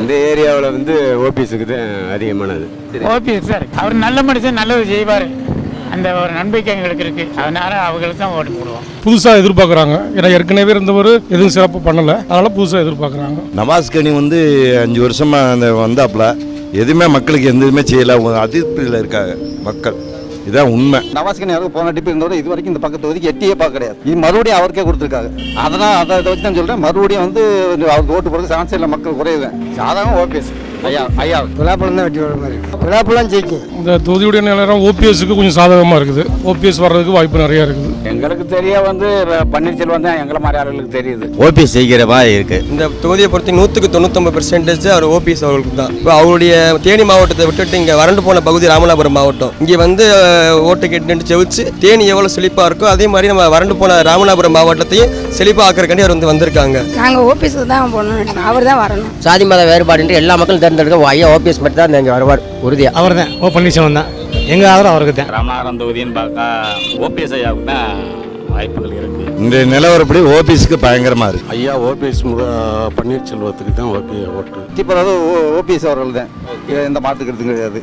இந்த ஏரியாவில் வந்து ஓபிஎஸ்க்கு தான் அதிகமானது. ஓபிஎஸ் சார் அவர் நல்ல மனுஷன் நல்லது செய்வார். அந்த ஒரு நம்பிக்கை எங்களுக்கு இருக்கு. அதனால அவங்களுக்கு தான் ஓட்டு போடுவோம். புதுசாக எதிர்பார்க்குறாங்க. ஏன்னா ஏற்கனவே இருந்தவர் எதுவும் சிறப்பு பண்ணலை. அதனால் புதுசாக எதிர்பார்க்குறாங்க. நவாஸ் கனி வந்து அஞ்சு வருஷமா அந்த வந்தாப்புல எதுவுமே மக்களுக்கு எந்த இதுவுமே செய்யல. அதிருப்தியில் இருக்காங்க மக்கள். இதான் உண்மை. நவாஸ்கன் யாரும் போன டிப்பு இருந்தோட இது வரைக்கும் இந்த பக்கத்து தொகுதிக்கு எட்டியே பார்க்க கிடையாது. இது மறுபடியும் அவருக்கே கொடுத்துருக்காங்க அதனால் அதை வச்சு தான் சொல்கிறேன் மறுபடியும் வந்து அவருக்கு ஓட்டு போகிறது சான்ஸ் இல்லை மக்கள் குறையுது. சாதாரண ஓபிஎஸ். ஐயா ஐயா விழாப்பழம் தான் வெட்டி வர மாதிரி. விழாப்பழம் ஜெயிக்கும் இந்த தொகுதியுடைய நிலவரம் ஓபிஎஸ்க்கு கொஞ்சம் சாதகமாக இருக்குது. ஓபிஎஸ் வர்றதுக்கு வாய்ப்பு நிறையா இருக்குது. எங்களுக்கு தெரிய வந்து பன்னீர்செல்வம் தான் எங்களை மாதிரி ஆளுகளுக்கு தெரியுது. ஓபிஎஸ் செய்கிற மாதிரி இருக்கு. இந்த தொகுதியை பொறுத்து நூற்றுக்கு தொண்ணூத்தொம்பது பெர்சன்டேஜ் அவர் ஓபிஎஸ் அவர்களுக்கு தான். இப்போ அவருடைய தேனி மாவட்டத்தை விட்டுட்டு இங்கே வறண்டு போன பகுதி ராமநாதபுரம் மாவட்டம். இங்கே வந்து ஓட்டு கேட்டு செவிச்சு தேனி எவ்வளோ செழிப்பாக இருக்கோ அதே மாதிரி நம்ம வறண்டு போன ராமநாதபுரம் மாவட்டத்தையும் செழிப்பாக ஆக்கிறக்காண்டி அவர் வந்து வந்திருக்காங்க. நாங்கள் ஓபிஎஸ்க்கு தான் போகணும் அவர் தான் வரணும். சாதி மத வேறுபாடு எல்லா மக்களும் தேர்ந்தெடுக்க ஐயா ஓபிஎஸ் மட்டும் தான் இங்கே வருவார். உறுதியா? அவர் தான் ஓ பன்னீர்செல்வம் தான் எங்கள் ஆதரவு அவருக்கு தான் ராமநாதபுரம் தொகுதின்னு பார்த்தா ஓபிஎஸ் ஐயாவுக்கு தான் வாய்ப்புகள் இருக்கு. இந்த நிலவரப்படி ஓபிஎஸ்க்கு பயங்கரமா இருக்கு. ஐயா ஓபிஎஸ் பன்னீர்செல்வத்துக்கு தான் ஓபி ஓட்டு. இப்போ ஓபிஎஸ் அவர்கள் தான் இந்த மாற்றுக்கிறது கிடையாது.